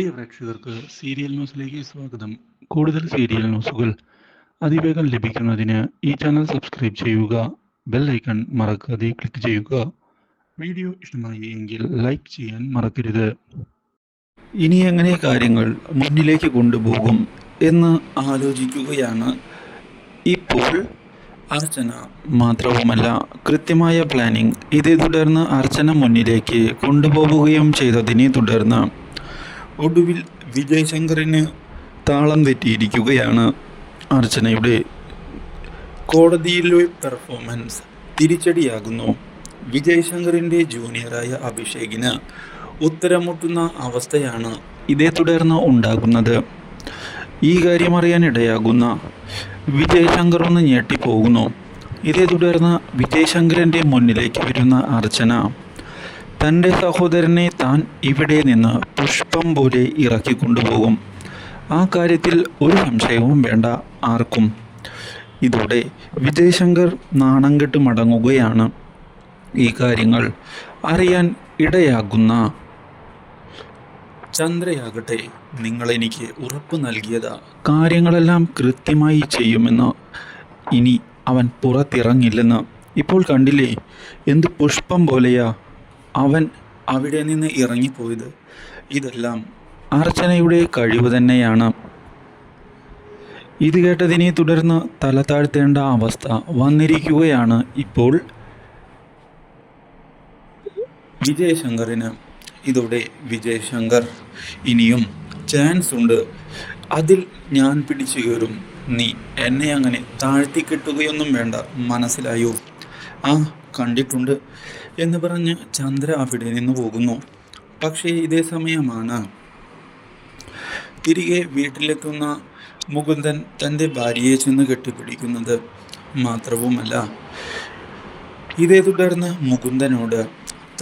പ്രിയ പ്രേക്ഷകർക്ക് സീരിയൽ ന്യൂസിലേക്ക് സ്വാഗതം. കൂടുതൽ സീരിയൽ ന്യൂസുകൾ അതിവേഗം ലഭിക്കുന്നതിന് ഈ ചാനൽ സബ്സ്ക്രൈബ് ചെയ്യുക ബെൽ ഐക്കൺ മറക്കാതെ ക്ലിക്ക് ചെയ്യുക. വീഡിയോ ഇഷ്ടമായി എങ്കിൽ ലൈക്ക് ചെയ്യാൻ മറക്കരുത്. ഇനി എങ്ങനെ കാര്യങ്ങൾ മുന്നിലേക്ക് കൊണ്ടുപോകും എന്ന് ആലോചിക്കുകയാണ്. ഇപ്പോൾ അർച്ചന മാത്രവുമല്ല കൃത്യമായ പ്ലാനിംഗ് ഇതേ തുടർന്ന് അർച്ചന മുന്നിലേക്ക് കൊണ്ടുപോവുകയും ചെയ്തതിനെ തുടർന്ന് ഒടുവിൽ വിജയ് ശങ്കറിന് താളം തെറ്റിയിരിക്കുകയാണ് അർച്ചനയുടെ കോടതിയിലെ പെർഫോമൻസ് തിരിച്ചടിയാകുന്നു. വിജയ് ശങ്കറിന്റെ ജൂനിയറായ അഭിഷേകിന് ഉത്തരമുട്ടുന്ന അവസ്ഥയാണ് ഇതേ തുടർന്ന് ഉണ്ടാകുന്നത്. ഈ കാര്യം അറിയാനിടയാകുന്ന വിജയ് ശങ്കർ ഒന്ന് ഞെട്ടിപ്പോകുന്നു. ഇതേ തുടർന്ന് വിജയ് ശങ്കറിന്റെ മുന്നിലേക്ക് വരുന്ന അർച്ചന തന്റെ സഹോദരനെ താൻ ഇവിടെ നിന്ന് പുഷ്പം പോലെ ഇറക്കി കൊണ്ടുപോകും. ആ കാര്യത്തിൽ ഒരു സംശയവും വേണ്ട ആർക്കും. ഇതോടെ വിജയശങ്കർ നാണം കെട്ട് മടങ്ങുകയാണ്. ഈ കാര്യങ്ങൾ അറിയാൻ ഇടയാകുന്ന ചന്ദ്രയാകട്ടെ നിങ്ങൾ എനിക്ക് ഉറപ്പ് നൽകിയതാ. കാര്യങ്ങളെല്ലാം കൃത്യമായി ചെയ്യുമെന്ന് ഇനി അവൻ പുറത്തിറങ്ങില്ലെന്ന് ഇപ്പോൾ കണ്ടില്ലേ? എന്ത് പുഷ്പം പോലെയാ അവൻ അവിടെ നിന്ന് ഇറങ്ങിപ്പോയത്. ഇതെല്ലാം അർച്ചനയുടെ കഴിവ് തന്നെയാണ്. ഇത് കേട്ടതിനെ തുടർന്ന് തല താഴ്ത്തേണ്ട അവസ്ഥ വന്നിരിക്കുകയാണ് ഇപ്പോൾ വിജയശങ്കറിന്. ഇതോടെ വിജയശങ്കർ ഇനിയും ചാൻസ് ഉണ്ട്. അതിൽ ഞാൻ പിടിച്ചു കയറും. നീ എന്നെ അങ്ങനെ താഴ്ത്തിക്കെട്ടുകയൊന്നും വേണ്ട. മനസ്സിലായോ? ആ കണ്ടിട്ടുണ്ട് എന്ന് പറഞ്ഞ് ചന്ദ്ര അവിടെ നിന്ന് പോകുന്നു. പക്ഷേ ഇതേ സമയമാണ് തിരികെ വീട്ടിലെത്തുന്ന മുകുന്ദൻ തന്റെ ഭാര്യയെ ചെന്ന് കെട്ടിപ്പിടിക്കുന്നത് മാത്രവുമല്ല. ഇതേ തുടർന്ന് മുകുന്ദനോട്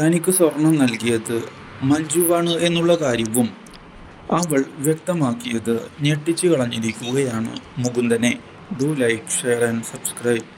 തനിക്ക് സ്വർണം നൽകിയത് മഞ്ജുവാണ് എന്നുള്ള കാര്യവും അവൾ വ്യക്തമാക്കിയത് ഞെട്ടിച്ചു കളഞ്ഞിരിക്കുകയാണ് മുകുന്ദനെ. Do like share and subscribe